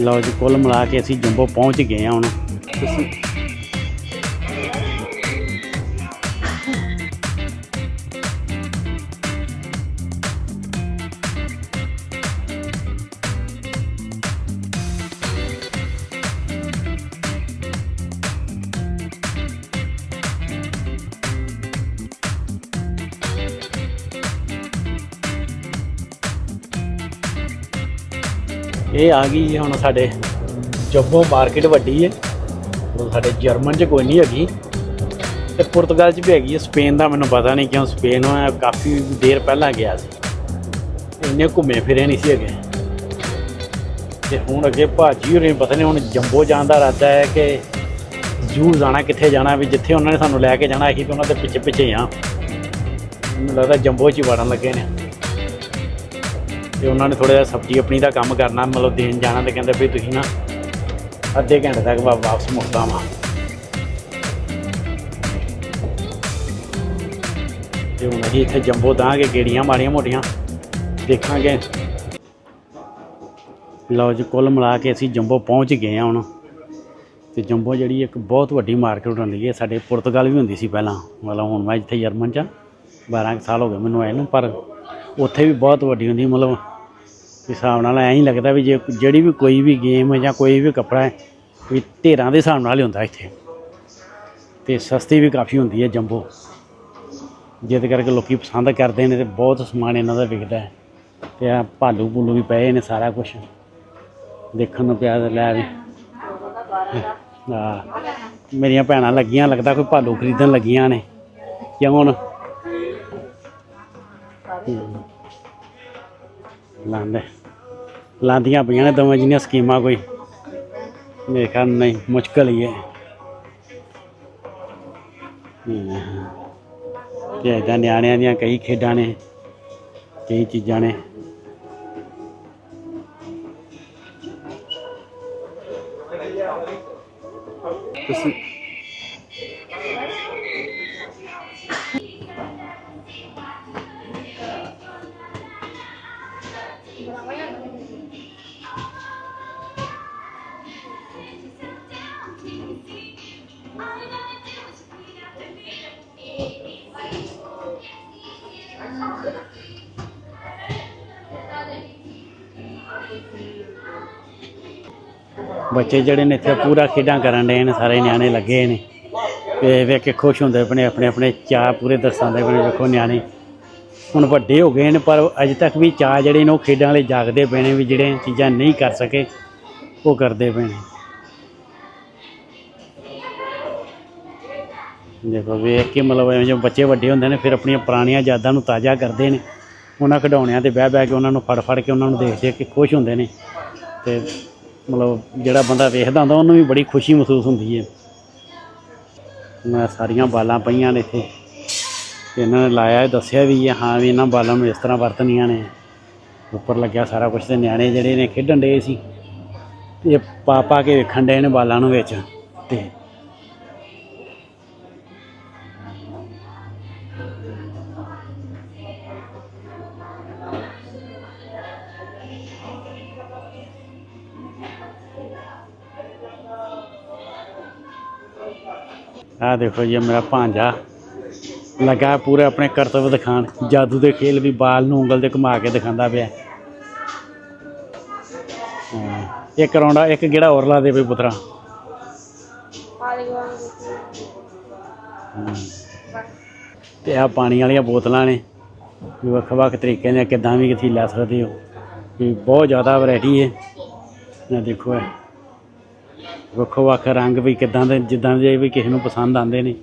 ਲਓ ਜੀ ਕੁੱਲ ਮਿਲਾ ਕੇ ਅਸੀਂ ਜੰਬੋ ਪਹੁੰਚ ਗਏ ਹਾਂ ਹੁਣ। ਤੁਸੀਂ ਇਹ ਆ ਗਈ ਜੀ ਹੁਣ ਸਾਡੇ ਜੰਬੋ ਮਾਰਕੀਟ ਵੱਡੀ ਹੈ। ਉਹ ਸਾਡੇ ਜਰਮਨ 'ਚ ਕੋਈ ਨਹੀਂ ਹੈਗੀ। ਤੇ ਪੁਰਤਗਾਲ 'ਚ ਵੀ ਹੈਗੀ ਹੈ। ਸਪੇਨ ਦਾ ਮੈਨੂੰ ਪਤਾ ਨਹੀਂ ਕਿਉਂ ਸਪੇਨ ਮੈਂ ਕਾਫੀ ਦੇਰ ਪਹਿਲਾਂ ਗਿਆ ਸੀ। ਇੰਨੇ ਘੁੰਮੇ ਫਿਰੇ ਨਹੀਂ ਸੀ ਹੈਗੇ। ਤੇ ਹੁਣ ਅੱਗੇ ਭਾਜੀ ਹੋਰੇ ਪਤਾ ਨਹੀਂ ਹੁਣ ਜੰਬੋ ਜਾਣ ਦਾ ਇਰਾਦਾ ਹੈ ਕਿ ਜੂ ਜਾਣਾ, ਕਿੱਥੇ ਜਾਣਾ, ਵੀ ਜਿੱਥੇ ਉਹਨਾਂ ਨੇ ਸਾਨੂੰ ਲੈ ਕੇ ਜਾਣਾ, ਅਸੀਂ ਵੀ ਉਹਨਾਂ ਦੇ ਪਿੱਛੇ ਪਿੱਛੇ ਆ ਮੈਨੂੰ ਲੱਗਦਾ ਜੰਬੋ 'ਚ ਹੀ ਵੜਨ ਲੱਗੇ ਨੇ। ਤੇ ਉਹਨਾਂ ਨੇ ਥੋੜਾ ਜਿਹਾ ਸਬਜ਼ੀ ਆਪਣੀ ਦਾ ਕੰਮ ਕਰਨਾ, ਮਤਲਬ ਦੇਣ ਜਾਣਾ ਤੇ ਕਹਿੰਦੇ ਵੀ ਤੁਸੀਂ ਨਾ ਅੱਧੇ ਘੰਟੇ ਤੱਕ ਵਾ- ਵਾਪਸ ਮੁੜਦਾ ਵਾਂ। ਤੇ ਹੁਣ ਅਸੀਂ ਇੱਥੇ ਜੰਬੋ ਦਾਂਗੇ, ਗੇੜੀਆਂ ਮਾਰੀਆਂ ਮੋਟੀਆਂ, ਦੇਖਾਂਗੇ। ਲਓ ਜੀ, ਕੁੱਲ ਮਿਲਾ ਕੇ ਅਸੀਂ ਜੰਬੋ ਪਹੁੰਚ ਗਏ ਹਾਂ ਹੁਣ। ਤੇ ਜੰਬੋ ਜਿਹੜੀ ਇੱਕ ਬਹੁਤ ਵੱਡੀ ਮਾਰਕੀਟ ਹੁੰਦੀ ਹੈ, ਸਾਡੇ ਪੁਰਤਗਾਲ ਵੀ ਹੁੰਦੀ ਸੀ ਪਹਿਲਾਂ। ਮਤਲਬ ਹੁਣ ਮੈਂ ਜਿੱਥੇ ਜਰਮਨ ਚ 12 ਸਾਲ ਹੋ ਗਏ ਮੈਨੂੰ ਆਏ ਨੂੰ, ਪਰ ਉੱਥੇ ਵੀ ਬਹੁਤ ਵੱਡੀ ਹੁੰਦੀ, ਮਤਲਬ ਹਿਸਾਬ ਨਾਲ ਐਂ ਹੀ ਲੱਗਦਾ ਵੀ ਜੇ ਜਿਹੜੀ ਵੀ ਕੋਈ ਵੀ ਗੇਮ ਜਾਂ ਕੋਈ ਵੀ ਕੱਪੜਾ ਹੈ, ਵੀ ਢੇਰਾਂ ਦੇ ਹਿਸਾਬ ਨਾਲ ਹੀ ਹੁੰਦਾ ਇੱਥੇ। ਤੇ ਸਸਤੀ ਵੀ ਕਾਫੀ ਹੁੰਦੀ ਹੈ ਜੰਬੋ। ਜਿਹਦੇ ਕਰਕੇ ਲੋਕੀ ਪਸੰਦ ਕਰਦੇ ਨੇ ਤੇ ਬਹੁਤ ਸਮਾਨ ਇਹਨਾਂ ਦਾ ਵਿਕਦਾ ਹੈ। ਤੇ ਆ ਭਾਲੂ ਭੂਲੂ ਵੀ ਪਏ ਨੇ ਸਾਰਾ ਕੁਝ ਦੇਖਣ ਨੂੰ ਪਿਆ ਲੈ ਵੀ। ਆ ਮੇਰੀਆਂ ਭੈਣਾਂ ਲੱਗੀਆਂ, ਲੱਗਦਾ ਕੋਈ ਭਾਲੂ ਖਰੀਦਣ ਲੱਗੀਆਂ ਨੇ। ਕਿਉਂ ਹੁਣ ਲਾਂਦੇ ਲਾਂਦੀਆਂ ਪਈਆਂ ਨੇ ਦੋਵੇਂ ਜਿਹੀਆਂ ਸਕੀਮਾਂ ਕੋਈ। ਮੇਰੇ ਖਿਆਲ ਨਹੀਂ, ਮੁਸ਼ਕਲ ਹੀ ਹੈ। ਤੇ ਇਦਾਂ ਨਿਆਣਿਆਂ ਦੀਆਂ ਕਈ ਖੇਡਾਂ ਨੇ, ਕਈ ਚੀਜ਼ਾਂ ਨੇ। ਤੁਸੀਂ ਬੱਚੇ ਜਿਹੜੇ ਨੇ ਇੱਥੇ ਪੂਰਾ ਖੇਡਾਂ ਕਰਨ ਦੇ ਨੇ, ਸਾਰੇ ਨਿਆਣੇ ਲੱਗੇ ਨੇ। ਤੇ ਵੇਖ ਕੇ ਖੁਸ਼ ਹੁੰਦੇ ਆਪਣੇ ਆਪਣੇ ਆਪਣੇ ਚਾਅ ਪੂਰੇ ਦਰਸਾਉਂਦੇ ਪਏ ਵੇਖੋ ਨਿਆਣੇ। ਹੁਣ ਵੱਡੇ ਹੋ ਗਏ ਨੇ, ਪਰ ਅਜੇ ਤੱਕ ਵੀ ਚਾਅ ਜਿਹੜੇ ਨੇ ਉਹ ਖੇਡਾਂ ਵਾਲੇ ਜਾਗਦੇ ਪਏ ਨੇ ਵੀ ਜਿਹੜੇ ਚੀਜ਼ਾਂ ਨਹੀਂ ਕਰ ਸਕੇ, ਉਹ ਕਰਦੇ ਪਏ ਨੇ। ਦੇਖੋ ਵੇਖ ਕੇ ਮਤਲਬ ਐਵੇਂ ਜਿਵੇਂ ਬੱਚੇ ਵੱਡੇ ਹੁੰਦੇ ਨੇ, ਫਿਰ ਆਪਣੀਆਂ ਪੁਰਾਣੀਆਂ ਯਾਦਾਂ ਨੂੰ ਤਾਜ਼ਾ ਕਰਦੇ ਨੇ। ਉਹਨਾਂ ਖਿਡੌਣਿਆਂ ਤੇ ਬਹਿ ਬਹਿ ਕੇ ਉਹਨਾਂ ਨੂੰ ਫੜ ਫੜ ਕੇ ਉਹਨਾਂ ਨੂੰ ਦੇਖ ਦੇਖ ਕੇ ਖੁਸ਼ ਹੁੰਦੇ ਨੇ। ਤੇ ਮਤਲਬ ਜਿਹੜਾ ਬੰਦਾ ਵੇਖਦਾ ਹੁੰਦਾ, ਉਹਨੂੰ ਵੀ ਬੜੀ ਖੁਸ਼ੀ ਮਹਿਸੂਸ ਹੁੰਦੀ ਹੈ। ਮੈਂ ਸਾਰੀਆਂ ਬਾਲਾਂ ਪਈਆਂ ਨੇ ਇੱਥੇ। ਤੇ ਇਹਨਾਂ ਨੇ ਲਾਇਆ ਦੱਸਿਆ ਵੀ ਹੈ ਹਾਂ ਵੀ ਇਹਨਾਂ ਬਾਲਾਂ ਨੂੰ ਇਸ ਤਰ੍ਹਾਂ ਵਰਤਣੀਆਂ ਨੇ। ਉੱਪਰ ਲੱਗਿਆ ਸਾਰਾ ਕੁਝ ਤੇ ਨਿਆਣੇ ਜਿਹੜੇ ਨੇ ਖੇਡਣ ਦੇ ਸੀ। ਇਹ ਪਾ ਪਾ ਕੇ ਵੇਖਣ ਦੇ ਨੇ ਬਾਲਾਂ ਨੂੰ ਵਿੱਚ ਤੇ। ਆਹ ਦੇਖੋ ਜੀ ਮੇਰਾ ਭਾਂਜਾ। ਲੱਗਾ ਪੂਰੇ ਆਪਣੇ ਕਰਤੱਵ ਦਿਖਾਣ ਜਾਦੂ ਦੇ ਖੇਲ ਵੀ ਬਾਲ ਨੂੰ ਉਂਗਲ ਤੇ ਘੁਮਾ ਕੇ ਦਿਖਾਉਂਦਾ ਪਿਆ। ਹਾਂ, ਇੱਕ ਰੌਂਡਾ ਇੱਕ ਗੇੜਾ ਹੋਰ ਲਾ ਦੇ ਬਈ ਪੁੱਤਰਾ। ਹਾਂ। ਤੇ ਆ ਪਾਣੀ ਵਾਲੀਆਂ ਬੋਤਲਾਂ ਨੇ। ਵੀ ਵੱਖ ਵੱਖ ਤਰੀਕੇ ਦੀਆਂ ਕਿੱਦਾਂ ਵੀ ਤੁਸੀਂ ਲੈ ਸਕਦੇ ਹੋ। ਵੀ ਬਹੁਤ ਜ਼ਿਆਦਾ ਵੈਰਾਈਟੀ ਹੈ। ਇਹ ਦੇਖੋ ਇਹ। ਵੱਖੋ ਵੱਖ ਰੰਗ ਵੀ ਕਿੱਦਾਂ ਦੇ ਜਿੱਦਾਂ ਦੇ ਵੀ ਕਿਸੇ ਨੂੰ ਪਸੰਦ ਆਉਂਦੇ ਨੇ।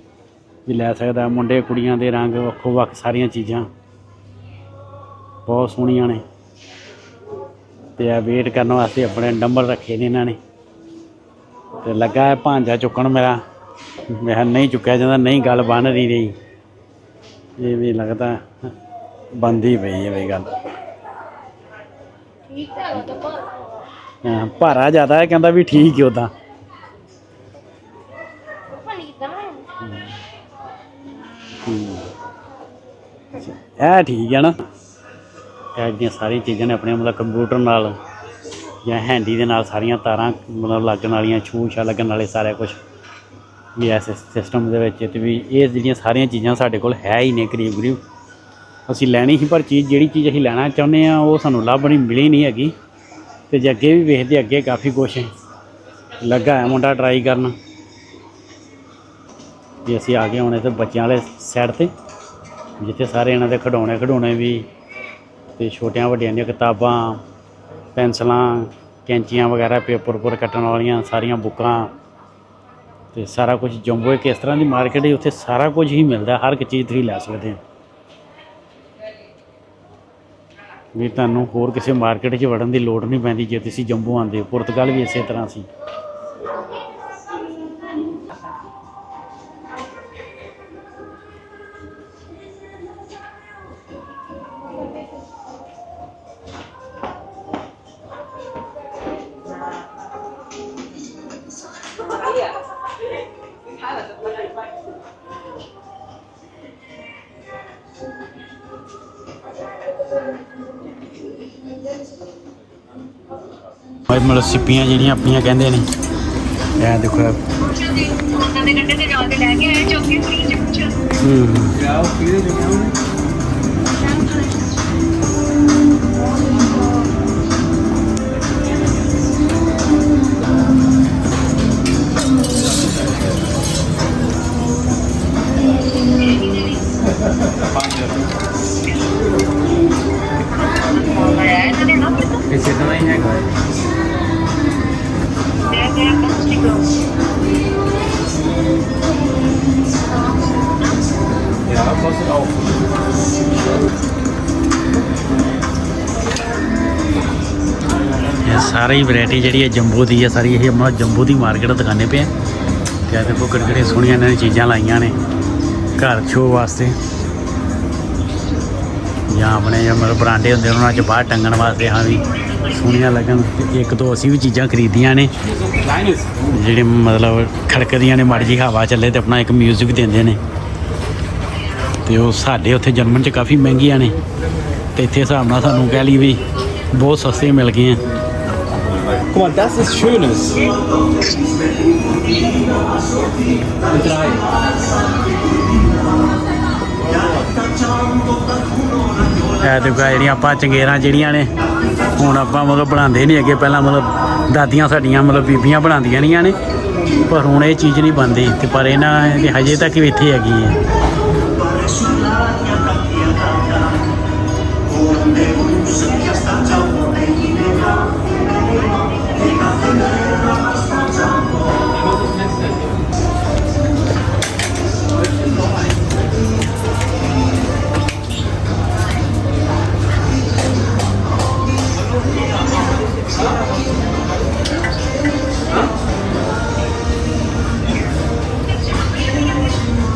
ਵੀ ਲੈ ਸਕਦਾ ਮੁੰਡੇ ਕੁੜੀਆਂ ਦੇ ਰੰਗ ਵੱਖੋ ਵੱਖ ਸਾਰੀਆਂ ਚੀਜ਼ਾਂ। ਬਹੁਤ ਸੋਹਣੀਆਂ ਨੇ। ਤੇ ਆ ਵੇਟ ਕਰਨ ਵਾਸਤੇ ਆਪਣੇ ਡੰਬਲ ਰੱਖੇ ਨੇ ਇਹਨਾਂ ਨੇ। ਤੇ ਲੱਗਾ ਹੈ ਭਾਂਜਾ ਚੁੱਕਣ ਮੇਰਾ। ਮੈਂ ਨਹੀਂ ਚੁੱਕਿਆ ਜਾਂਦਾ ਨਹੀਂ ਗੱਲ ਬਣ ਰਹੀ ਰਹੀ। ਇਹ ਵੀ ਲੱਗਦਾ ਬੰਦੀ ਪਈ ਹੈ ਵੀ ਗੱਲ। ਹਾਂ, ਭਾਰਾ। ਜ਼ਿਆਦਾ ਹੈ ਕਹਿੰਦਾ ਵੀ ਠੀਕ ਹੀ ਉਦਾਂ ਇਹ ਠੀਕ ਹੈ ਨਾ। ਇਹ ਜਿਹੜੀਆਂ ਸਾਰੀਆਂ ਚੀਜ਼ਾਂ ਨੇ ਆਪਣੇ ਮਤਲਬ ਕੰਪਿਊਟਰ ਨਾਲ ਜਾਂ ਹੈਂਡੀ ਦੇ ਨਾਲ ਸਾਰੀਆਂ ਤਾਰਾਂ ਮਤਲਬ ਲੱਗਣ ਵਾਲੀਆਂ ਛੂਛਾ ਲੱਗਣ ਵਾਲੇ ਸਾਰਾ ਕੁਝ ਵੀ ਐਸ ਸਿਸਟਮ ਦੇ ਵਿੱਚ ਤੇ ਵੀ ਇਹ ਜਿਹੜੀਆਂ ਸਾਰੀਆਂ ਚੀਜ਼ਾਂ ਸਾਡੇ ਕੋਲ ਹੈ ਹੀ ਨੇ ਕਰੀਬ ਕਰੀਬ। ਅਸੀਂ ਲੈਣੀ ਸੀ, ਪਰ ਚੀਜ਼ ਜਿਹੜੀ ਚੀਜ਼ ਅਸੀਂ ਲੈਣਾ ਚਾਹੁੰਦੇ ਆ ਉਹ ਸਾਨੂੰ ਲੱਭਣੀ ਮਿਲੀ ਨਹੀਂ ਹੈਗੀ। ਤੇ ਜੇ ਅੱਗੇ ਵੀ ਵੇਖਦੇ, ਅੱਗੇ ਕਾਫੀ ਕੁਛ ਹੈ ਲੱਗਾ ਹੈ ਮੁੰਡਾ ਟਰਾਈ ਕਰਨ। ਵੀ ਅਸੀਂ ਆ ਗਏ ਹੁਣ ਇੱਥੇ ਬੱਚਿਆਂ ਵਾਲੇ ਸਾਈਡ ਤੇ। ਜਿੱਥੇ ਸਾਰੇ ਇਹਨਾਂ ਦੇ ਖਿਡੌਣੇ ਖਿਡੌਣੇ ਵੀ ਤੇ ਛੋਟੀਆਂ ਵੱਡੀਆਂ ਦੀਆਂ ਕਿਤਾਬਾਂ, ਪੈਨਸਲਾਂ, ਕੈਂਚੀਆਂ ਵਗੈਰਾ, ਪੇਪਰ ਉੱਪਰ ਕੱਟਣ ਵਾਲੀਆਂ ਸਾਰੀਆਂ ਬੁੱਕਾਂ ਤੇ ਸਾਰਾ ਕੁਝ ਜੰਬੋ ਇੱਕ ਇਸ ਤਰ੍ਹਾਂ ਦੀ ਮਾਰਕੀਟ ਹੈ ਉੱਥੇ ਸਾਰਾ ਕੁਝ ਹੀ ਮਿਲਦਾ, ਹਰ ਇੱਕ ਚੀਜ਼ ਤੁਸੀਂ ਲੈ ਸਕਦੇ ਹੋ। ਵੀ ਤੁਹਾਨੂੰ ਹੋਰ ਕਿਸੇ ਮਾਰਕੀਟ 'ਚ ਵੜਨ ਦੀ ਲੋੜ ਨਹੀਂ ਪੈਂਦੀ, ਜੇ ਤੁਸੀਂ ਜੰਬੋ ਆਉਂਦੇ ਹੋ। ਪੁਰਤਗਾਲ ਵੀ ਇਸੇ ਤਰ੍ਹਾਂ ਸੀ। ਮਤਲਬ ਸਿੱਪੀਆਂ ਜਿਹੜੀਆਂ ਆਪਣੀਆਂ ਕਹਿੰਦੇ ਨੇ। ਇਹ ਦੇਖੋ ਉਹਨਾਂ ਦੇ ਗੱਡੇ ਤੇ ਜਾ ਕੇ ਲੈ ਕੇ ਆਏ ਚੌਕੀ ਫ੍ਰੀ ਚ ਕੁਛ ਹੂੰ। ਆਇਆ Ja, ਇਹ ਸਾਰੀ ਵੈਰਾਈਟੀ ਜਿਹੜੀ ਹੈ ਜੰਬੋ ਦੀ ਹੈ ਸਾਰੀ ਇਹ ਆਪਣਾ ਜੰਬੋ ਦੀ ਮਾਰਕੀਟ ਦਿਖਾਣੇ ਪਏ ਤੇ ਇਹ ਦੇਖੋ ਕਿਹੜੀ ਸੋਹਣੀਆਂ ਇਹਨਾਂ ਨੇ ਚੀਜ਼ਾਂ ਲਾਈਆਂ ਨੇ ਘਰ ਸ਼ੋ ਵਾਸਤੇ। ਜਾਂ ਆਪਣੇ ਜਾਂ ਮਤਲਬ ਬਰਾਂਡੇ ਹੁੰਦੇ ਉਹਨਾਂ 'ਚ ਬਾਹਰ ਟੰਗਣ ਵਾਸਤੇ ਹਾਂ ਵੀ ਸੋਹਣੀਆਂ ਲੱਗਣ। ਇੱਕ ਦੋ ਅਸੀਂ ਵੀ ਚੀਜ਼ਾਂ ਖਰੀਦੀਆਂ ਨੇ ਜਿਹੜੇ ਮਤਲਬ ਖੜਕਦੀਆਂ ਨੇ ਮਾੜੀ ਜੀ ਹਵਾ ਚੱਲੇ ਤੇ ਆਪਣਾ ਇੱਕ ਮਿਊਜ਼ਿਕ ਦਿੰਦੇ ਨੇ। ਤੇ ਉਹ ਸਾਡੇ ਉੱਥੇ ਜਰਮਨ 'ਚ ਕਾਫੀ ਮਹਿੰਗੀਆਂ ਨੇ। ਤੇ ਇੱਥੇ ਹਿਸਾਬ ਨਾਲ ਸਾਨੂੰ ਕਹਿ ਲਈ ਵੀ ਬਹੁਤ ਸਸਤੇ ਮਿਲ ਗਏ ਆ Guck mal, das ist Schönes. Mit drei. ਇਹ ਦੇਖੋ ਆਹ ਜਿਹੜੀਆਂ ਆਪਾਂ ਚੰਗੇਰਾਂ ਜਿਹੜੀਆਂ ਨੇ ਹੁਣ ਆਪਾਂ ਮਤਲਬ ਬਣਾਉਂਦੇ ਨਹੀਂ ਅੱਗੇ ਪਹਿਲਾਂ ਮਤਲਬ ਦਾਦੀਆਂ ਸਾਡੀਆਂ ਮਤਲਬ ਬੀਬੀਆਂ ਬਣਾਉਂਦੀਆਂ ਰਹੀਆਂ ਨੇ। ਪਰ ਹੁਣ ਇਹ ਚੀਜ਼ ਨਹੀਂ ਬਣਦੀ। ਤੇ ਪਰ ਇਹਨਾਂ ਹਜੇ ਤੱਕ ਵੀ ਇੱਥੇ ਹੈਗੀ ਹੈ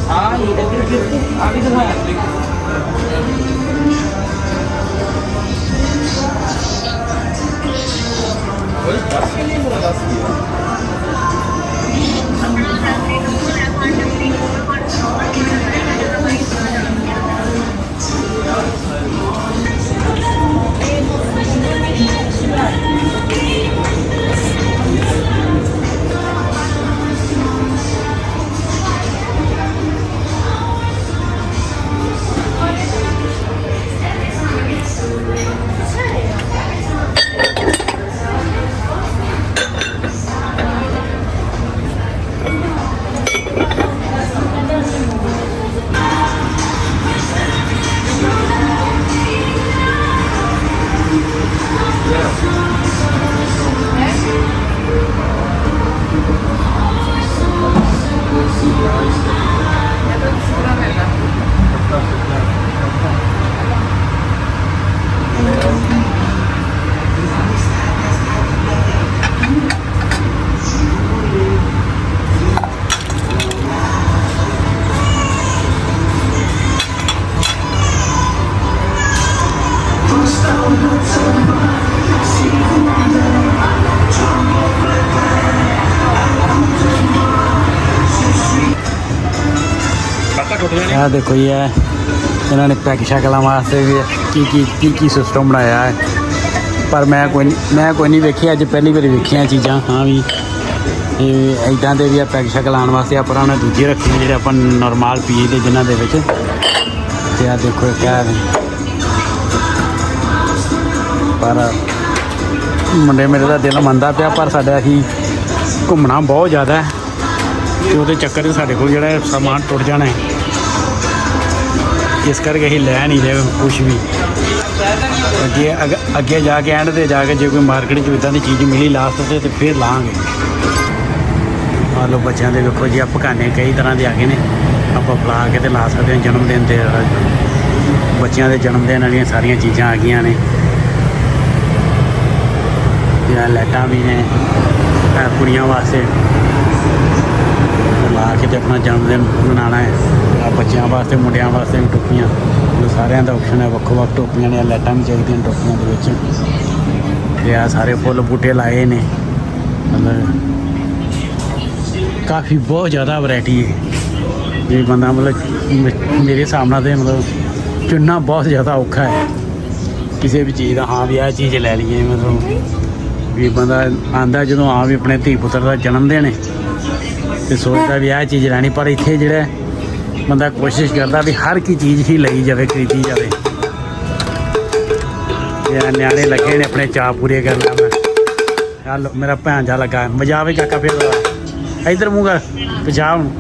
아니, 이거 뭐 그렇게 아기들 하면 안 돼. ਇਹ ਦੇਖੋ ਜੀ ਹੈ ਇਹਨਾਂ ਨੇ ਪੈਕ ਸ਼ਕਲਾਂ ਵਾਸਤੇ ਵੀ ਕੀ ਕੀ ਕੀ ਕੀ ਸਿਸਟਮ ਬਣਾਇਆ ਹੈ। ਪਰ ਮੈਂ ਕੋਈ ਮੈਂ ਕੋਈ ਨਹੀਂ ਵੇਖਿਆ ਅੱਜ ਪਹਿਲੀ ਵਾਰੀ ਵੇਖੀਆਂ ਚੀਜ਼ਾਂ, ਹਾਂ ਵੀ ਇਹ ਇਦਾਂ ਦੇ ਵੀ ਆ ਪੈਕ ਸ਼ੈਗ ਆਉਣ ਵਾਸਤੇ ਆਪਾਂ ਉਹਨਾਂ ਦੂਜੇ ਰੱਖੇ ਜਿਹੜੇ ਆਪਾਂ ਨਾਰਮਲ ਪੀਏ ਦੇ ਜਿਨ੍ਹਾਂ ਦੇ ਵਿੱਚ। ਤੇ ਆ ਦੇਖੋ ਇਹ ਕਿਆ ਪਰ ਮੁੰਡੇ ਮੇਰੇ ਦਾ ਦਿਲ ਮੰਨਦਾ ਪਿਆ, ਪਰ ਸਾਡਾ ਅਸੀਂ ਘੁੰਮਣਾ ਬਹੁਤ ਜ਼ਿਆਦਾ ਹੈ। ਤੇ ਉਹਦੇ ਚੱਕਰ 'ਚ ਸਾਡੇ ਕੋਲ ਜਿਹੜਾ ਸਮਾਨ ਟੁੱਟ ਜਾਣਾ ਹੈ। ਇਸ ਕਰਕੇ ਅਸੀਂ ਲੈ ਨਹੀਂ ਰਹੇ ਕੁਝ ਵੀ। ਅੱਗੇ ਅੱਗ- ਅੱਗੇ ਜਾ ਕੇ ਐਂਡ ਤੇ ਜਾ ਕੇ ਜੇ ਕੋਈ ਮਾਰਕੀਟ 'ਚ ਇਦਾਂ ਦੀ ਚੀਜ਼ ਮਿਲੀ ਲਾਸਟ ਤੇ ਤੇ ਫਿਰ ਲਾਂਗੇ। ਆ ਲੋ ਬੱਚਿਆਂ ਦੇ ਵੇਖੋ ਜੀ ਆ ਪਕਾਨੇ ਕਈ ਤਰ੍ਹਾਂ ਦੇ ਆ ਗਏ ਨੇ। ਆਪਾਂ ਫਲਾ ਕੇ ਤੇ ਲਾ ਸਕਦੇ ਹਾਂ ਜਨਮ ਦਿਨ ਤੇ, ਬੱਚਿਆਂ ਦੇ ਜਨਮ ਦਿਨ ਵਾਲੀਆਂ ਸਾਰੀਆਂ ਚੀਜ਼ਾਂ ਆ ਗਈਆਂ ਨੇ। ਇਹ ਲਾਈਟਾਂ ਵੀ ਨੇ ਕੁੜੀਆਂ ਵਾਸਤੇ। ਲਾ ਕੇ ਤੇ ਆਪਣਾ ਜਨਮ ਦਿਨ ਮਨਾਉਣਾ ਹੈ। ਆ, ਬੱਚਿਆਂ ਵਾਸਤੇ, ਮੁੰਡਿਆਂ ਵਾਸਤੇ ਵੀ ਟੋਪੀਆਂ। ਇਹ ਸਾਰਿਆਂ ਦਾ ਆਪਸ਼ਨ ਹੈ ਵੱਖੋ ਵੱਖ ਟੋਪੀਆਂ ਨੇ, ਲਾਈਟਾਂ ਵੀ ਚਾਹੀਦੀਆਂ ਟੋਪੀਆਂ ਦੇ ਵਿੱਚ। ਤੇ ਆ ਸਾਰੇ ਫੁੱਲ ਬੂਟੇ ਲਾਏ ਨੇ। ਮਤਲਬ ਕਾਫੀ ਬਹੁਤ ਜ਼ਿਆਦਾ ਵੈਰਾਈਟੀ ਹੈ। ਜੇ ਬੰਦਾ ਮਤਲਬ ਮੇਰੇ ਹਿਸਾਬ ਨਾਲ ਤੇ ਮਤਲਬ ਚੁਣਨਾ ਬਹੁਤ ਜ਼ਿਆਦਾ ਔਖਾ ਹੈ। ਕਿਸੇ ਵੀ ਚੀਜ਼ ਦਾ, ਹਾਂ ਵੀ ਆਹ ਚੀਜ਼ ਲੈ ਲਈਏ, ਮਤਲਬ ਵੀ ਬੰਦਾ ਆਂਦਾ ਜਦੋਂ ਆ ਵੀ ਆਪਣੇ ਧੀ ਪੁੱਤਰ ਦਾ ਜਨਮ ਦਿਨ ਹੈ, ਤੇ ਸੋਚਦਾ ਵੀ ਆਹ ਚੀਜ਼ ਲੈਣੀ, ਪਰ ਇੱਥੇ ਜਿਹੜਾ ਬੰਦਾ ਕੋਸ਼ਿਸ਼ ਕਰਦਾ ਵੀ ਹਰ ਕੀ ਚੀਜ਼ ਹੀ ਲਈ ਜਾਵੇ, ਖਰੀਦੀ ਜਾਵੇ। ਇਹ ਨਿਆਣੇ ਲੱਗੇ ਨੇ ਆਪਣੇ ਚਾਅ ਪੂਰੇ ਕਰਨ ਦਾ ਮੈਂ। ਚੱਲ ਮੇਰਾ ਭੈਣ ਜਾ ਲੱਗਾ। ਮਜਾ ਕਾਕਾ ਫਿਰ? ਦੁਬਾਰਾ। ਇੱਧਰ ਮੂੰਹ ਕਰ ਪੰਜਾਬ ਨੂੰ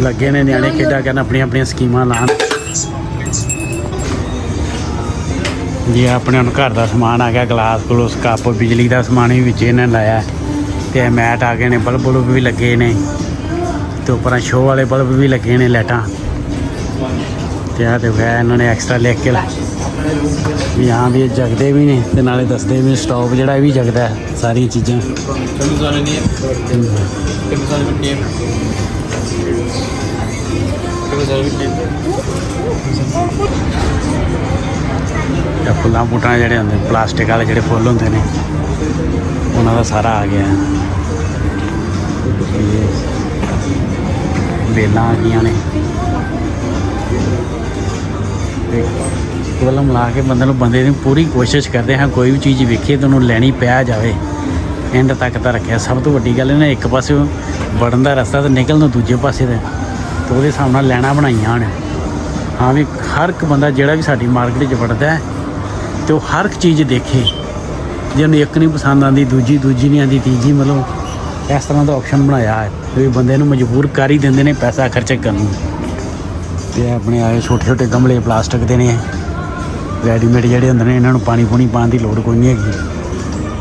ਲੱਗੇ ਨੇ ਨਿਆਣੇ ਖੇਡਾਂ ਕਰਨ ਆਪਣੀਆਂ ਆਪਣੀਆਂ ਸਕੀਮਾਂ ਲਾਉਣ। ਜੇ ਆਪਣੇ ਹੁਣ ਘਰ ਦਾ ਸਮਾਨ ਆ ਗਿਆ, ਗਲਾਸ, ਗਲੋਸ, ਕੱਪ, ਬਿਜਲੀ ਦਾ ਸਮਾਨ ਵੀ ਵਿੱਚ ਇਹਨਾਂ ਲਾਇਆ। ਤੇ ਮੈਟ ਆ ਗਏ ਨੇ, ਬਲਬ ਬਲਬ ਵੀ ਲੱਗੇ ਨੇ। ਤੇ ਉੱਪਰਾਂ ਸ਼ੋਅ ਵਾਲੇ ਬਲਬ ਵੀ ਲੱਗੇ ਨੇ ਲਾਈਟਾਂ। ਤੇ ਆ ਤੇ ਇਹ ਇਹਨਾਂ ਨੇ ਐਕਸਟਰਾ ਲਿਖ ਕੇ ਲਾ- ਵੀ ਹਾਂ ਵੀ ਇਹ ਜਗਦੇ ਵੀ ਨੇ, ਤੇ ਨਾਲੇ ਦੱਸਦੇ ਵੀ ਸਟਾਪ ਜਿਹੜਾ ਇਹ ਵੀ ਜਗਦਾ ਸਾਰੀਆਂ ਚੀਜ਼ਾਂ। Kami ਜਾਂ ਫੁੱਲਾਂ ਬੂਟਾਂ ਜਿਹੜੇ ਹੁੰਦੇ, ਪਲਾਸਟਿਕ ਵਾਲੇ ਜਿਹੜੇ ਫੁੱਲ ਹੁੰਦੇ ਨੇ, ਉਹਨਾਂ ਦਾ ਸਾਰਾ ਆ ਗਿਆ। ਇਹ ਬੇਲਾਂ ਆ ਗਈਆਂ ਨੇ। ਕੁੱਲ ਮਿਲਾ ਕੇ ਬੰਦੇ ਨੂੰ ਬੰਦੇ ਦੀ ਪੂਰੀ ਕੋਸ਼ਿਸ਼ ਕਰਦੇ ਹਾਂ, ਕੋਈ ਵੀ ਚੀਜ਼ ਵੇਖੀਏ ਤਾਂ ਉਹਨੂੰ ਲੈਣੀ ਪਿਆ ਜਾਵੇ। ਐਂਡ ਤੱਕ ਤਾਂ ਰੱਖਿਆ। ਸਭ ਤੋਂ ਵੱਡੀ ਗੱਲ ਇਹਨੇ ਇੱਕ ਪਾਸੇ ਵੜਨ ਦਾ ਰਸਤਾ ਤੇ ਨਿਕਲਣ ਨੂੰ ਦੂਜੇ ਪਾਸੇ ਦਾ ਤੇ ਉਹਦੇ ਹਿਸਾਬ ਨਾਲ ਲੈਣਾ ਬਣਾਈਆਂ ਹਨ ਹਾਂ ਵੀ ਹਰ ਇੱਕ ਬੰਦਾ ਜਿਹੜਾ ਵੀ ਸਾਡੀ ਮਾਰਕੀਟ 'ਚ ਵੜਦਾ ਹੈ, ਤੇ ਉਹ ਹਰ ਇੱਕ ਚੀਜ਼ ਦੇਖੇ। ਜੇ ਉਹਨੂੰ ਇੱਕ ਨਹੀਂ ਪਸੰਦ ਆਉਂਦੀ, ਦੂਜੀ ਦੂਜੀ ਨਹੀਂ ਆਉਂਦੀ, ਤੀਜੀ ਮਤਲਬ ਇਸ ਤਰ੍ਹਾਂ ਦਾ ਆਪਸ਼ਨ ਬਣਾਇਆ ਹੈ ਵੀ ਬੰਦੇ ਨੂੰ ਮਜਬੂਰ ਕਰ ਹੀ ਦਿੰਦੇ ਨੇ ਪੈਸਾ ਖਰਚ ਕਰਨ ਨੂੰ। ਤੇ ਆਪਣੇ ਆਏ ਛੋਟੇ ਛੋਟੇ ਗਮਲੇ ਪਲਾਸਟਿਕ ਦੇ ਨੇ। ਰੈਡੀਮੇਡ ਜਿਹੜੇ ਹੁੰਦੇ ਨੇ, ਇਹਨਾਂ ਨੂੰ ਪਾਣੀ ਪੂਣੀ ਪਾਉਣ ਦੀ ਲੋੜ ਕੋਈ ਨਹੀਂ ਹੈਗੀ।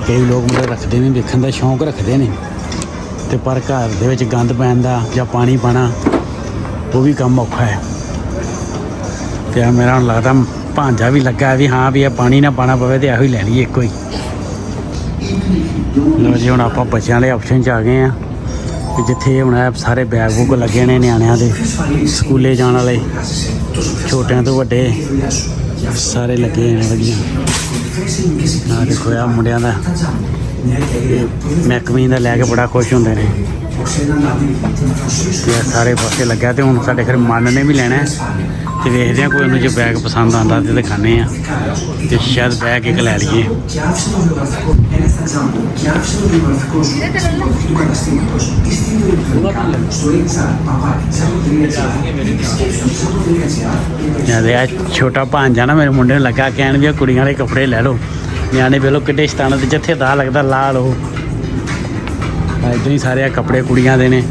ਕਈ ਲੋਕ ਮਤਲਬ ਰੱਖਦੇ ਨੇ, ਦੇਖਣ ਦਾ ਸ਼ੌਂਕ ਰੱਖਦੇ ਨੇ। ਤੇ ਪਰ ਘਰ ਦੇ ਵਿੱਚ ਗੰਦ ਪੈਣ ਦਾ ਜਾਂ ਪਾਣੀ ਪਾਣਾ ਉਹ ਵੀ ਕੰਮ ਔਖਾ ਹੈ। ਤੇ ਆ ਮੇਰਾ ਹੁਣ ਲੱਗਦਾ ਭਾਂਜਾ ਵੀ ਲੱਗਾ ਵੀ ਹਾਂ ਵੀ ਇਹ ਪਾਣੀ ਨਾ ਪਾਣਾ ਪਵੇ ਤੇ ਇਹੋ ਹੀ ਲੈ ਲਈਏ ਇੱਕੋ ਹੀ। ਲੋ ਜੀ, ਹੁਣ ਆਪਾਂ ਬੱਚਿਆਂ ਦੇ ਆਪਸ਼ਨ 'ਚ ਆ ਗਏ ਆ ਕਿ ਜਿੱਥੇ ਹੁਣ ਇਹ ਸਾਰੇ ਬੈਗ ਬੁੱਕ ਲੱਗੇ ਨੇ ਨਿਆਣਿਆਂ ਦੇ, ਸਕੂਲੇ ਜਾਣ ਵਾਲੇ, ਛੋਟਿਆਂ ਤੋਂ ਵੱਡੇ, ਸਾਰੇ ਲੱਗੇ ਨੇ ਵਧੀਆ। ਆ ਦੇਖੋ ਆ ਮੁੰਡਿਆਂ ਦਾ ਮਹਿਕਮੇ ਦਾ ਲੈ ਕੇ ਬੜਾ ਖੁਸ਼ ਹੁੰਦੇ ਨੇ। ਤੇ ਸਾਰੇ ਪਾਸੇ ਲੱਗਿਆ ਤੇ ਹੁਣ ਸਾਡੇ ਘਰ ਮਨ ਨੇ ਵੀ ਲੈਣਾ ਤੇ ਵੇਖਦੇ ਆ ਕੋਈ ਉਹਨੂੰ ਜੇ ਬੈਗ ਪਸੰਦ ਆਉਂਦਾ ਤੇ ਦਿਖਾਣੇ ਆ ਤੇ ਸ਼ਾਇਦ ਬੈਗ ਇੱਕ ਲੈ ਲਈਏ। ਯਾਰ, ਇਹ ਛੋਟਾ ਭਾਂਜਾ ਨਾ ਮੇਰੇ ਮੁੰਡੇ ਨੂੰ ਲੱਗਾ, ਕਹਿਣ ਵੀ ਕੁੜੀਆਂ ਵਾਲੇ ਕੱਪੜੇ ਲੈ ਲਓ। ਨਿਆਣੇ ਵੇਲੋ ਕਿੱਡੇ ਸਤਾਨ ਤੇ ਜਿੱਥੇ ਦਾ ਲੱਗਦਾ ਲਾਲ ਲਓ ਇਦਾਂ ਹੀ ਸਾਰੇ ਆਹ ਕੱਪੜੇ ਕੁੜੀਆਂ ਦੇ ਨੇ।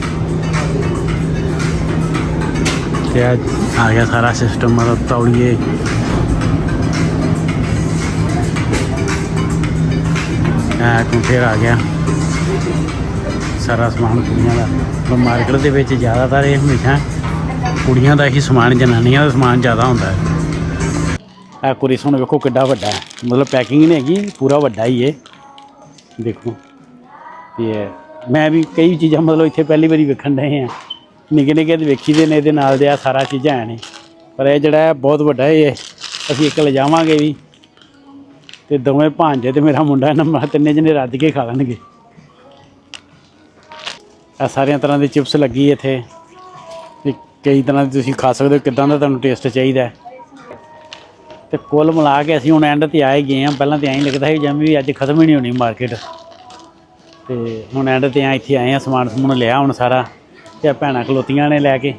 ਤੇ ਆ ਆ ਗਿਆ ਸਾਰਾ ਸਿਸਟਮ ਮਤਲਬ ਤੌਲੀਏ ਆ ਕੰਪੇਅਰ ਆ ਗਿਆ ਸਾਰਾ ਸਮਾਨ ਕੁੜੀਆਂ ਦਾ ਮਾਰਕੀਟ ਦੇ ਵਿੱਚ ਜ਼ਿਆਦਾਤਰ ਇਹ ਹਮੇਸ਼ਾ ਕੁੜੀਆਂ ਦਾ ਹੀ ਸਮਾਨ ਜਨਾਨੀਆਂ ਦਾ ਸਮਾਨ ਜ਼ਿਆਦਾ ਹੁੰਦਾ ਹੈ ਆ ਕੁੜੀ ਸੁਣ ਵੇਖੋ ਕਿੱਡਾ ਵੱਡਾ ਹੈ ਮਤਲਬ ਪੈਕਿੰਗ ਨਹੀਂ ਹੈਗੀ ਪੂਰਾ ਵੱਡਾ ਹੀ ਹੈ ਦੇਖੋ ਤੇ ਇਹ ਮੈਂ ਵੀ ਕਈ ਚੀਜ਼ਾਂ ਮਤਲਬ ਇੱਥੇ ਪਹਿਲੀ ਵਾਰੀ ਵੇਖਣ ਡਏ ਆ ਨਿੱਕੇ ਨਿੱਕੇ ਤੇ ਵੇਖੀ ਦੇ ਨੇ, ਇਹਦੇ ਨਾਲ ਦੇ ਆ ਸਾਰਾ ਚੀਜ਼ਾਂ ਹੈ ਨੇ। ਪਰ ਇਹ ਜਿਹੜਾ ਹੈ ਬਹੁਤ ਵੱਡਾ ਹੈ ਇਹ, ਅਸੀਂ ਇੱਕ ਲਿਜਾਵਾਂਗੇ ਵੀ। ਤੇ ਦੋਵੇਂ ਭਾਂਜੇ ਤੇ ਮੇਰਾ ਮੁੰਡਾ ਇਹਨਾਂ ਤਿੰਨੇ ਜਣੇ ਰੱਜ ਕੇ ਖਾ ਲੈਣਗੇ। ਆ ਸਾਰੀਆਂ ਤਰ੍ਹਾਂ ਦੀ ਚਿਪਸ ਲੱਗੀ ਇੱਥੇ। ਇੱਕ ਕਈ ਤਰ੍ਹਾਂ ਦੀ ਤੁਸੀਂ ਖਾ ਸਕਦੇ ਹੋ, ਕਿਦਾਂ ਦਾ ਤੁਹਾਨੂੰ ਟੇਸਟ ਚਾਹੀਦਾ। ਹੈ ਤੇ ਕੁੱਲ ਮਿਲਾ ਕੇ ਅਸੀਂ ਹੁਣ ਐਂਡ ਤੇ ਆਏ ਗਏ ਆ ਪਹਿਲਾਂ ਤੇ ਐਂ ਲੱਗਦਾ ਸੀ ਜਿਵੇਂ ਵੀ ਅੱਜ ਖਤਮ ਹੀ ਨਹੀਂ ਹੋਣੀ ਮਾਰਕੀਟ ਤੇ ਹੁਣ ਐਂਡ ਤੇ ਆ ਇੱਥੇ ਆਏ ਆ ਸਮਾਨ ਸਮੂਨ ਲਿਆ ਹੁਣ ਸਾਰਾ। ਤੇ ਆਹ ਭੈਣਾਂ ਖਲੋਤੀਆਂ ਨੇ ਲੈ ਕੇ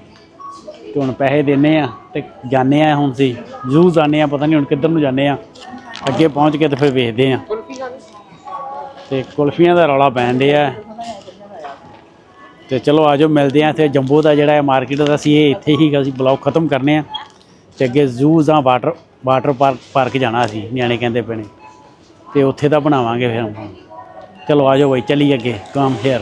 ਤੇ ਹੁਣ ਪੈਸੇ ਦਿੰਨੇ ਆ ਤੇ ਜਾਣੇ ਆ ਹੁਣ ਸੀ ਜ਼ੂ ਜਾਣੇ ਆ, ਪਤਾ ਨਹੀਂ ਹੁਣ ਕਿੱਧਰ ਨੂੰ ਜਾਣੇ ਆ। ਅੱਗੇ ਪਹੁੰਚ ਕੇ ਤੇ ਫਿਰ ਵੇਖਦੇ ਆ। ਤੇ ਕੁਲਫੀਆਂ ਦਾ ਰੌਲਾ ਪੈਣ ਡਿਆ। ਤੇ ਚਲੋ ਆਜੋ ਮਿਲਦੇ ਆ ਇੱਥੇ। ਜੰਬੋ ਦਾ ਜਿਹੜਾ ਹੈ ਮਾਰਕੀਟ ਦਾ ਸੀ, ਇਹ ਇੱਥੇ ਹੀ ਅਸੀਂ ਬਲੌਗ ਖਤਮ ਕਰਨੇ ਆ। ਤੇ ਅੱਗੇ ਜ਼ੂ ਜਾਂ ਵਾਟਰ ਵਾਟਰ ਪਾਰਕ ਪਾਰਕ ਜਾਣਾ ਸੀ, ਨਿਆਣੇ ਕਹਿੰਦੇ ਪਏ ਨੇ। ਤੇ ਉੱਥੇ ਦਾ ਬਣਾਵਾਂਗੇ ਫਿਰ ਚਲੋ ਆਜੋ ਬਈ, ਚੱਲੀਏ ਅੱਗੇ। ਕੰਮ ਹੇਅਰ